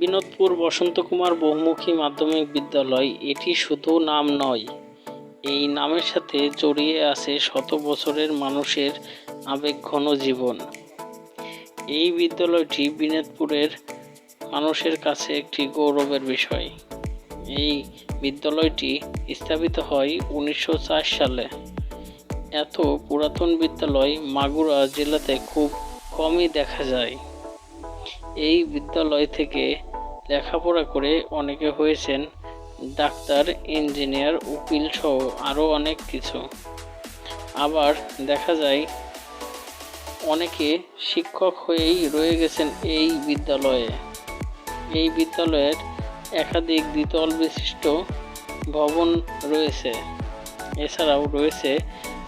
বিনোদপুর বসন্তকুমার বহুমুখী মাধ্যমিক বিদ্যালয়, এটি শুধু নাম নয়, এই নামের সাথে জড়িয়ে আছে শত বছরের মানুষের আবেগঘন জীবন। এই বিদ্যালয়টি বিনোদপুরের মানুষের কাছে একটি গৌরবের বিষয়। এই বিদ্যালয়টি স্থাপিত হয় উনিশশো চার সালে। এত পুরাতন বিদ্যালয় মাগুরা জেলাতে খুব কমই দেখা যায়। এই বিদ্যালয় থেকে লেখাপড়া করে অনেকে হয়েছেন ডাক্তার, ইঞ্জিনিয়ার, উকিল সহ আরও অনেক কিছু। আবার দেখা যায় অনেকে শিক্ষক হয়েই রয়ে গেছেন এই বিদ্যালয়ে। এই বিদ্যালয়ের একাধিক দ্বিতল বিশিষ্ট ভবন রয়েছে। এছাড়াও রয়েছে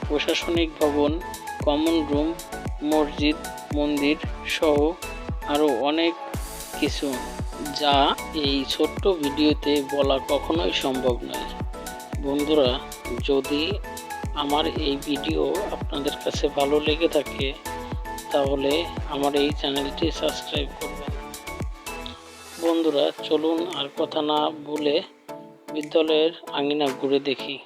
প্রশাসনিক ভবন, কমন রুম, মসজিদ, মন্দির সহ আরও অনেক কিছু। যা এই ছোট্ট ভিডিওতে বলা কখনোই সম্ভব নয়। বন্ধুরা, যদি আমার এই ভিডিও আপনাদের কাছে ভালো লেগে থাকে, তাহলে আমার এই চ্যানেলটি সাবস্ক্রাইব করবেন। বন্ধুরা, চলুন আর কথা না বলে বিদ্যালয়ের আঙিনা ঘুরে দেখি।